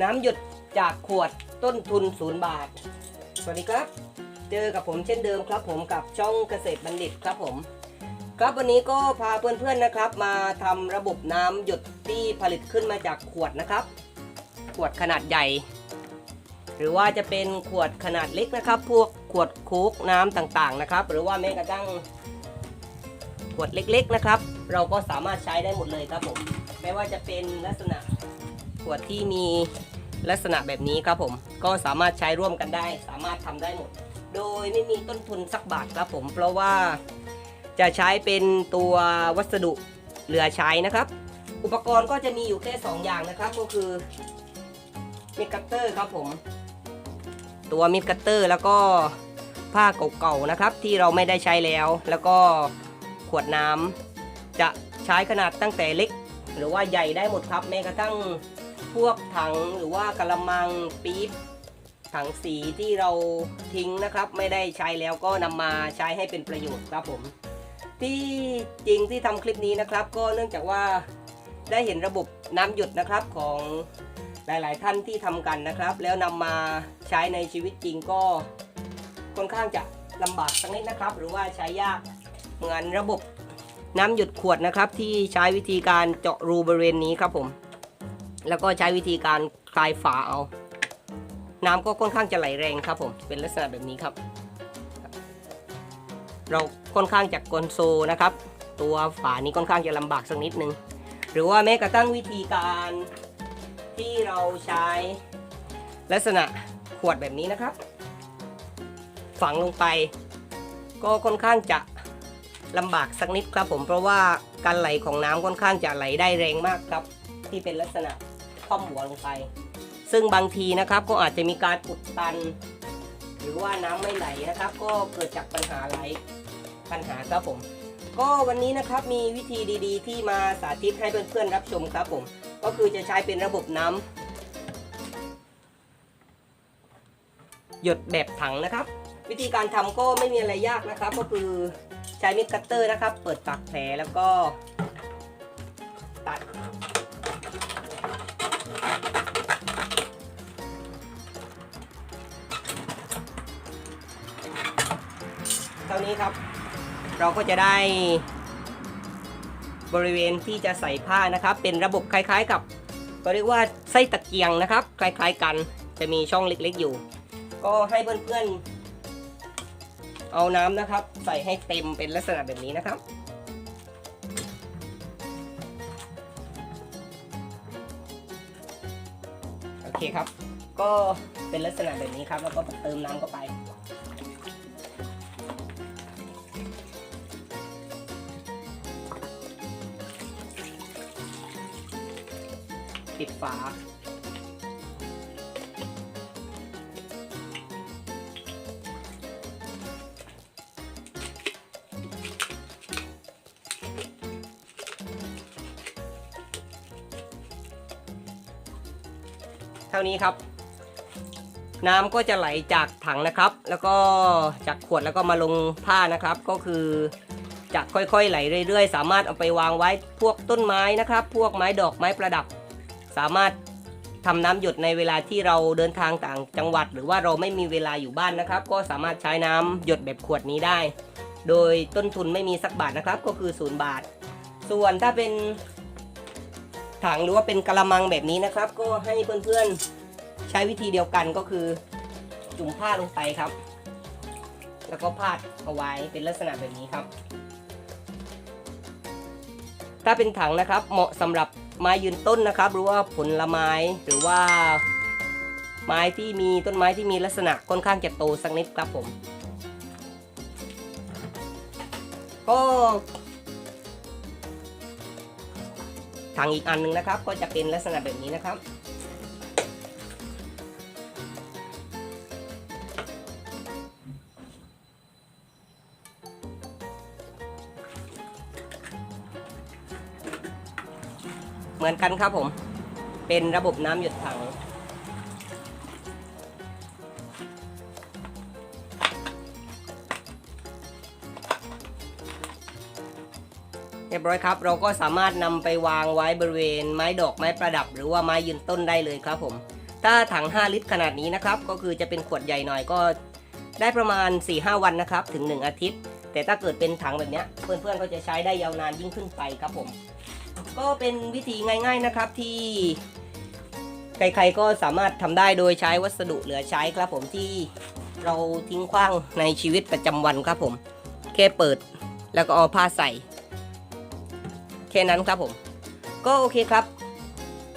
น้ำหยดจากขวดต้นทุนศูนย์บาท สวัสดีครับ เจอกับผมเช่นเดิมครับผมกับช่องเกษตรบัณฑิตครับผม ครับวันนี้ก็พาเพื่อนๆนะครับ มาทำระบบน้ำหยดที่ผลิตขึ้นมาจากขวดนะครับ ขวดขนาดใหญ่ หรือว่าจะเป็นขวดขนาดเล็กนะครับ พวกขวดค้กน้ำต่างๆนะครับ หรือว่าแม้กระทั่งขวดเล็กๆนะครับ เราก็สามารถใช้ได้หมดเลยครับผมไม่ว่าจะเป็นลักษณะ ขวดที่มีลักษณะแบบนี้ครับผม ก็สามารถใช้ร่วมกันได้ สามารถทำได้หมด โดยไม่มีต้นทุนสักบาทครับผม เพราะว่าจะใช้เป็นตัววัสดุเหลือใช้นะครับ อุปกรณ์ก็จะมีอยู่แค่ 2 อย่างนะครับ ก็คือมิดคัตเตอร์ครับผม ตัวมิดคัตเตอร์แล้วก็ผ้าเก่าๆนะครับ ที่เราไม่ได้ใช้แล้ว แล้วก็ขวดน้ำจะใช้ขนาดตั้งแต่เล็ก หรือว่าใหญ่ได้หมดครับแม้กระทั่ง พวกถังหรือว่ากระมังปี๊บถังสีที่เราทิ้งนะครับ ไม่ได้ใช้แล้วก็นำมาใช้ให้เป็นประโยชน์ครับผม ที่จริงที่ทำคลิปนี้นะครับ ก็เนื่องจากว่าได้เห็นระบบน้ำหยดนะครับของหลาย ๆ ท่านที่ทำกันนะครับ แล้วนำมาใช้ในชีวิตจริงก็ค่อนข้างจะลำบากสักนิดนะครับ หรือว่าใช้ยากเหมือนระบบน้ำหยดขวดนะครับ ที่ใช้วิธีการเจาะรูบริเวณนี้ครับผม แล้วก็ใช้วิธีการคลายฝาเอา น้ำก็ค่อนข้างจะไหลแรงครับผม เป็นลักษณะแบบนี้ครับ เราค่อนข้างจะกลโซนะครับ ตัวฝานี้ค่อนข้างจะลำบากสักนิดนึง หรือว่าแม้กระทั่งวิธีการที่เราใช้ลักษณะขวดแบบนี้นะครับ ฝังลงไป ก็ค่อนข้างจะลำบากสักนิดครับผมเพราะว่าการไหลของน้ำค่อนข้างจะไหลได้แรงมากครับ ที่เป็นลักษณะคว่ำหัวลงไป ซึ่งบางทีนะครับก็อาจจะมีการอุดตัน หรือว่าน้ำไม่ไหลนะครับ ก็เกิดจากปัญหาไหลปัญหาครับผม ก็วันนี้นะครับมีวิธีดีๆ ที่มาสาธิตให้เพื่อนๆรับชมครับผม ก็คือจะใช้เป็นระบบน้ำหยดแบบถังนะครับ วิธีการทำก็ไม่มีอะไรยากนะครับ ก็คือใช้มิดคัตเตอร์นะครับ เปิดปากแผลแล้วก็ นี้ครับ เราก็จะได้บริเวณที่จะใส่ผ้านะครับ เป็นระบบคล้ายๆกับก็เรียกว่าไส้ตะเกียงนะครับ คล้ายๆกันจะมีช่องเล็กๆอยู่ ก็ให้เพื่อนๆเอาน้ำนะครับ ใส่ให้เต็มเป็นลักษณะแบบนี้นะครับโอเคครับ ก็เป็นลักษณะแบบนี้ครับ แล้วก็เติมน้ำเข้าไป ปิดฝา เท่านี้ครับ น้ำก็จะไหลจากถังนะครับ แล้วก็จากขวดแล้วก็มาลงผ้านะครับ ก็คือจะค่อยๆ ไหลเรื่อยๆ สามารถเอาไปวางไว้พวกต้นไม้นะครับ พวกไม้ดอกไม้ประดับ สามารถทำน้ำหยดในเวลาที่เราเดินทางต่างจังหวัด หรือว่าเราไม่มีเวลาอยู่บ้านนะครับ ก็สามารถใช้น้ำหยดแบบขวดนี้ได้ โดยต้นทุนไม่มีสักบาทนะครับ ก็คือศูนย์บาท ส่วนถ้าเป็นถังหรือว่าเป็นกระมังแบบนี้นะครับ ก็ให้เพื่อนๆใช้วิธีเดียวกันก็คือจุ่มผ้าลงไปครับ แล้วก็พาดเอาไว้เป็นลักษณะแบบนี้ครับ ถ้าเป็นถังนะครับเหมาะสำหรับ ไม้ยืนต้นนะครับ หรือว่าผลไม้หรือว่า ไม้ที่มีต้นไม้ที่มีลักษณะค่อนข้างจะโตสักนิดครับผม ก็ถังอีกอันหนึงนะครับ ก็จะเป็นลักษณะแบบนี้นะครับ เหมือนกันครับผม เป็นระบบน้ำหยดถัง เรียบร้อยครับ เราก็สามารถนำไปวางไว้บริเวณไม้ดอกไม้ประดับ หรือว่าไม้ยืนต้นได้เลยครับผม ถ้าถัง 5 ลิตรขนาดนี้นะครับ ก็คือจะเป็นขวดใหญ่หน่อยก็ได้ประมาณ 4-5 วันนะครับ ถึง 1 อาทิตย์ แต่ถ้าเกิดเป็นถังแบบนี้เพื่อนๆก็จะใช้ได้ยาวนานยิ่งขึ้นไปครับผม ก็เป็นวิธีง่าย ๆนะครับที่ใครๆก็สามารถทำได้โดยใช้วัสดุเหลือใช้ครับผมที่เราทิ้งขว้างในชีวิตประจำวันครับผม แค่เปิดแล้วก็เอาผ้าใส่ แค่นั้นครับผม ก็โอเคครับ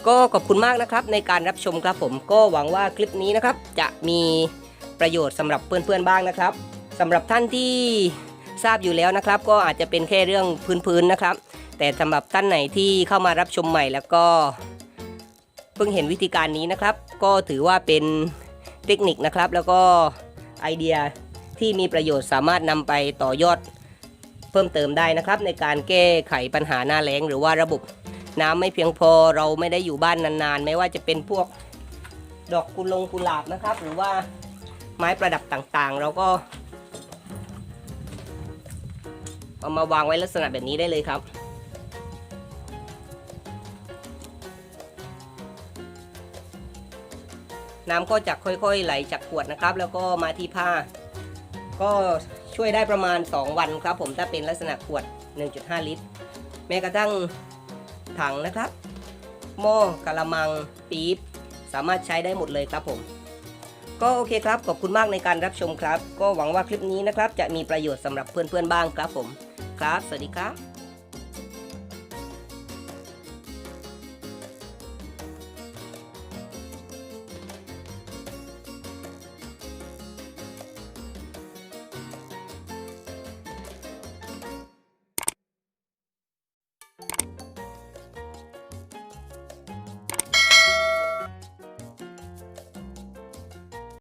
ก็ขอบคุณมากนะครับในการรับชมครับผมก็หวังว่าคลิปนี้นะครับ จะมีประโยชน์สำหรับเพื่อนๆบ้างนะครับสำหรับท่านที่ทราบอยู่แล้วนะครับ ก็อาจจะเป็นแค่เรื่องพื้นๆนะครับ แต่สำหรับท่านไหนที่เข้ามารับชมใหม่แล้วก็เพิ่งเห็นวิธีการนี้นะครับ ก็ถือว่าเป็นเทคนิคนะครับ แล้วก็ไอเดียที่มีประโยชน์สามารถนำไปต่อยอดเพิ่มเติมได้นะครับ ในการแก้ไขปัญหาหน้าแล้ง หรือว่าระบบน้ำไม่เพียงพอเราไม่ได้อยู่บ้านนานๆ ไม่ว่าจะเป็นพวกดอกกุลงกุหลาบนะครับ หรือว่าไม้ประดับต่างๆ เราก็เอามาวางไว้ลักษณะแบบนี้ได้เลยครับ น้ำก็จะค่อยๆไหลจากขวดนะครับ แล้วก็มาที่ผ้า ก็ช่วยได้ประมาณ 2 วันครับ ผมถ้าเป็นลักษณะขวด 1.5 ลิตร แม้กระทั่งถังนะครับ หม้อกะละมังปี๊บสามารถใช้ได้หมดเลยครับผม ก็โอเคครับ ขอบคุณมากในการรับชมครับ ก็หวังว่าคลิปนี้นะครับ จะมีประโยชน์สำหรับเพื่อนๆบ้างครับผม ครับ สวัสดีครับ